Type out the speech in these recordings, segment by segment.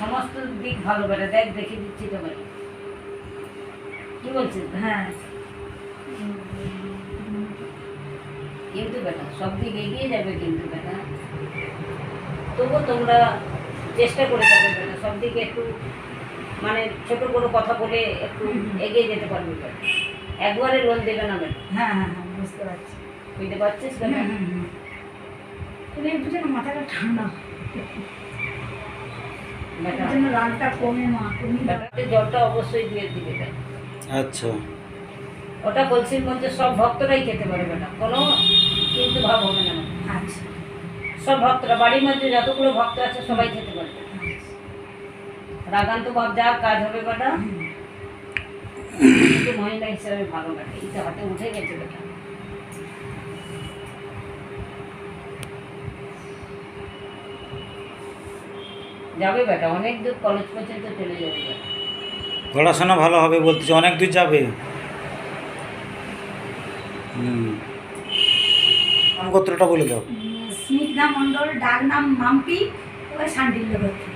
সমস্ত দিক ভালো বেটা দেখ দেখে দিচ্ছি তো বেটা কি বলছিস? হ্যাঁ। কিন্তু বেটা সব দিক এগিয়ে যাবে কিন্তু বেটা। তবুও তোমরা চেষ্টা করে যাবে বেটা সব দিকে একটু মানে ছোট বড় কথা বলে একটু এগিয়ে যেতে পারবে বেটা। একবারে লোন দেবে না বেটা। হ্যাঁ হ্যাঁ হ্যাঁ বুঝতে পারছি। বুঝতে পারছিস বেটা। তুমি একটু যেন মাথাটা ঠান্ডা। জলটা অবশ্যই দিয়ে দিবে আচ্ছা। ওটা কলসির মধ্যে সব ভক্তরাই খেতে পারে বেটা কোনো কিন্তু ভাব হবে না আচ্ছা। সব ভক্তরা বাড়ির মধ্যে যতগুলো ভক্ত আছে সবাই খেতে পারে রাগান্ত ভাব যা কাজ হবে বেটা কিন্তু মহিলা হিসাবে ভালো বেটা এই তো হাতে উঠে গেছে বেটা যাবে বেটা অনেক দূর কলেজ পর্যন্ত চলে যাবে পড়াশোনা ভালো হবে বলতেছে অনেক দূর যাবে। হুম। নাম গোত্রটা বলে দাও। স্নিগ্ধা মণ্ডল ডাক নাম মাম্পি ওই শান্ডিল্য করতে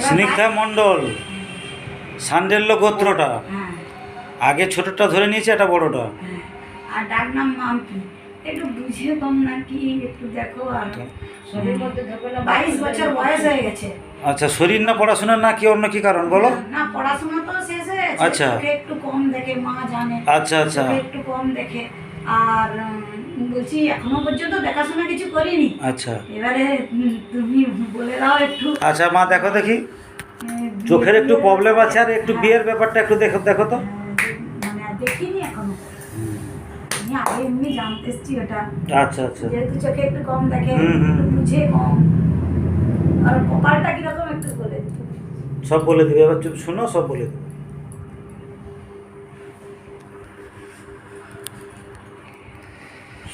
স্নিগ্ধা মণ্ডল সান্ডেল্য গোত্রটা। হ্যাঁ। আগে ছোটটা ধরে নিয়েছে এটা বড়টা। হ্যাঁ। আর ডাক নাম মাম্পি। একটু বুঝে কম নাকি একটু দেখো না বাইশ বছর বয়স হয়ে গেছে। আচ্ছা শরীর না পড়াশোনা না কি অন্য কি কারণ বলো? না পড়াশোনা তো শেষ হয়ে গেছে। আচ্ছা। একটু কম দেখে মা জানে। আচ্ছা আচ্ছা। একটু কম দেখে। আর বলছি এখনও পর্যন্ত দেখাশোনা কিছু করিনি। আচ্ছা। এবারে তুমি বলে দাও একটু। আচ্ছা মা দেখো দেখি। চোখের একটু প্রবলেম আছে আর একটু হ্যাঁ, বিয়ের ব্যাপারটা একটু দেখো দেখো তো। হ্যাঁ, মানে দেখিনি এখনও। আমি আগে এমনি জানতে এসছি ওটা আচ্ছা আচ্ছা। যেহেতু চোখে একটু কম দেখে বুঝে কম। আর কপালটা কীরকম একটু বলে সব বলে দেবে এবার চুপ শোনো সব বলে দেবে।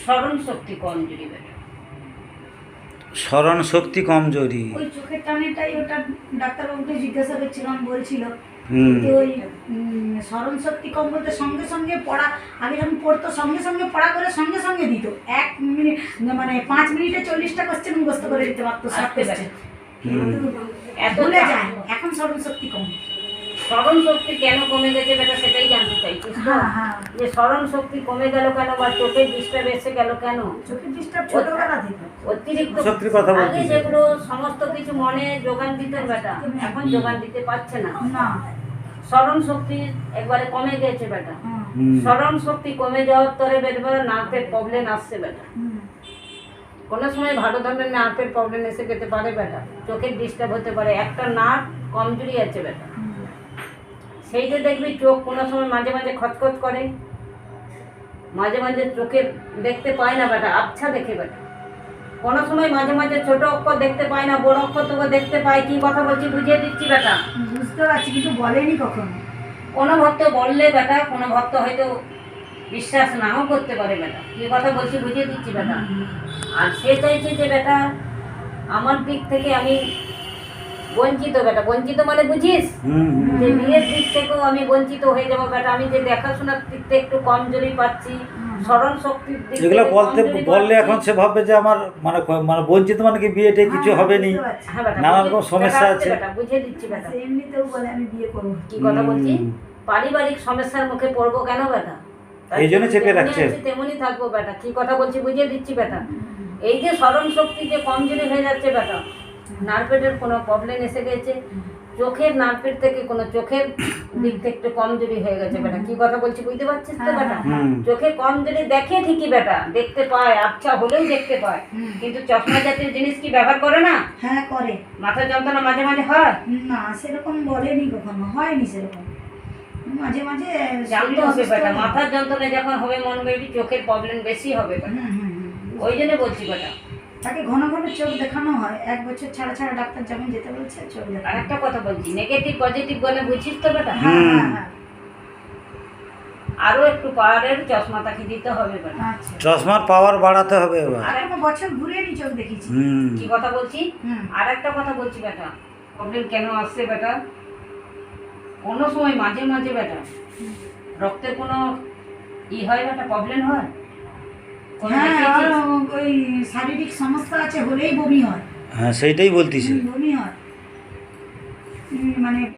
স্মরণ শক্তি কম যদি স্মরণ শক্তি কমজোরি ওই চোখের টানেটাই ওটা ডাক্তারবাবুকে জিজ্ঞাসা করছিলাম বলছিল হুম। ওই স্মরণ শক্তি কম বলতে সঙ্গে সঙ্গে পড়া আগে যখন পড়তো সঙ্গে সঙ্গে পড়া করে সঙ্গে সঙ্গে দিত। এক মিনিট মানে পাঁচ মিনিটে চল্লিশটা কোশ্চেন মুখস্থ করে দিতে পারতো সব কোশ্চেন ভুলে যায়। এখন স্মরণ শক্তি কম। স্মরণ শক্তি কেন কমে গেছে বেটা সেটাই জানতে চাইছিস হ্যাঁ হ্যাঁ। যে স্মরণ শক্তি কমে গেল কেন বা চোখের ডিস্টার্ব এসে গেল কেন? চোখের ডিস্টার্ব ছোটবেলা থেকে। অতিরিক্ত কথা যেগুলো সমস্ত কিছু মনে যোগান দিত বেটা এখন যোগান দিতে পারছে না। না। স্মরণ শক্তি একবারে কমে গেছে বেটা। স্মরণ শক্তি কমে যাওয়ার তরে বেটা নার্ভের প্রবলেম আসছে বেটা। কোনো সময় ভালো ধরনের নার্ভের প্রবলেম এসে যেতে পারে বেটা। চোখের ডিস্টার্ব হতে পারে। একটা নার্ভ কমজোরি আছে বেটা। হুম। সেইটা দেখবি চোখ কোনো সময় মাঝে মাঝে খচখচ করে। মাঝে মাঝে চোখে দেখতে পায় না বেটা। আচ্ছা দেখে বেটা। কোনো সময় মাঝে মাঝে ছোট অক্ষর দেখতে পাই না বড় অক্ষর তোকে দেখতে পাই কি কথা বলছি বুঝিয়ে দিচ্ছি বেটা? বুঝতে পারছি কিন্তু বলেনি কখনো। কোনো ভক্ত বললে বেটা কোনো ভক্ত হয়তো বিশ্বাস নাও করতে পারে বেটা। কি কথা বলছি বুঝিয়ে দিচ্ছি বেটা। আর সে চাইছে যে বেটা আমার দিক থেকে আমি বঞ্চিত বেটা। বঞ্চিত মানে বুঝিস। যে বিয়ের দিক থেকেও আমি বঞ্চিত হয়ে যাব বেটা। আমি যে দেখাশোনার দিক থেকে একটু কমজোরি পাচ্ছি স্মরণ শক্তির দিক এগুলো বলতে বললে এখন সে ভাববে যে আমার মানে মানে বঞ্চিত মানে কি বিয়েটে কিছু হ্যাঁ, হবে নি। হ্যাঁ নানা রকম সমস্যা আছে। বুঝিয়ে দিচ্ছি বেটা। এমনিতেও বলে আমি বিয়ে করব কি কথা বলছি? পারিবারিক সমস্যার মুখে পড়ব কেন বেটা? তাই এই জন্য চেপে রাখছে। আছি তেমনই থাকব বেটা। কি কথা বলছি বুঝিয়ে দিচ্ছি বেটা। এই যে স্মরণ শক্তি যে কমজোরি হয়ে যাচ্ছে বেটা নার্ভেটের কোনো প্রবলেম এসে গেছে। চোখের নার্ভের থেকে কোনো চোখের দিক থেকে একটু কমজোরি হয়ে গেছে বেটা। কি কথা বলছি বুঝতে পারছিস তো হ্যাঁ, বেটা চোখে কমজোরি দেখে ঠিকই বেটা। দেখতে পায় আচ্ছা হলেও দেখতে পায়। কিন্তু চশমা জাতীয় জিনিস কি ব্যবহার করে না? হ্যাঁ করে। মাথা যন্ত্রণা মাঝে মাঝে হয়? না সেরকম বলেনি কখনো। হয়নি সেরকম। মাঝে মাঝে জানতে হবে বেটা। মাথার যন্ত্রণা যখন হবে মন বেবি চোখের প্রবলেম বেশি হবে বেটা। ওই জন্য বলছি বেটা। তাকে ঘন ঘন চোখ দেখানো হয়। এক বছর ছাড়া ছাড়া ডাক্তার যখন যেতে বলছে চোখ আর দেখানো একটা কথা বলছি নেগেটিভ পজিটিভ বলে বুঝিস তো বেটা? হ্যাঁ হ্যাঁ হ্যাঁ। আরও একটু পাওয়ারের চশমা তাকে দিতে হবে বেটা। আচ্ছা। চশমার পাওয়ার বাড়াতে হবে এবার। আর একটা বছর ঘুরে নি চোখ দেখেছি হুম। কি কথা বলছি? হুম। আর একটা কথা বলছি বেটা। প্রবলেম কেন আসছে বেটা? কোনো সময় মাঝে মাঝে বেটা রক্তের কোনো ই হয় বেটা? প্রবলেম হয়? ওই শারীরিক সমস্যা আছে হলেই বমি হয়। হ্যাঁ সেইটাই বলতেছি। বমি হয়। মানে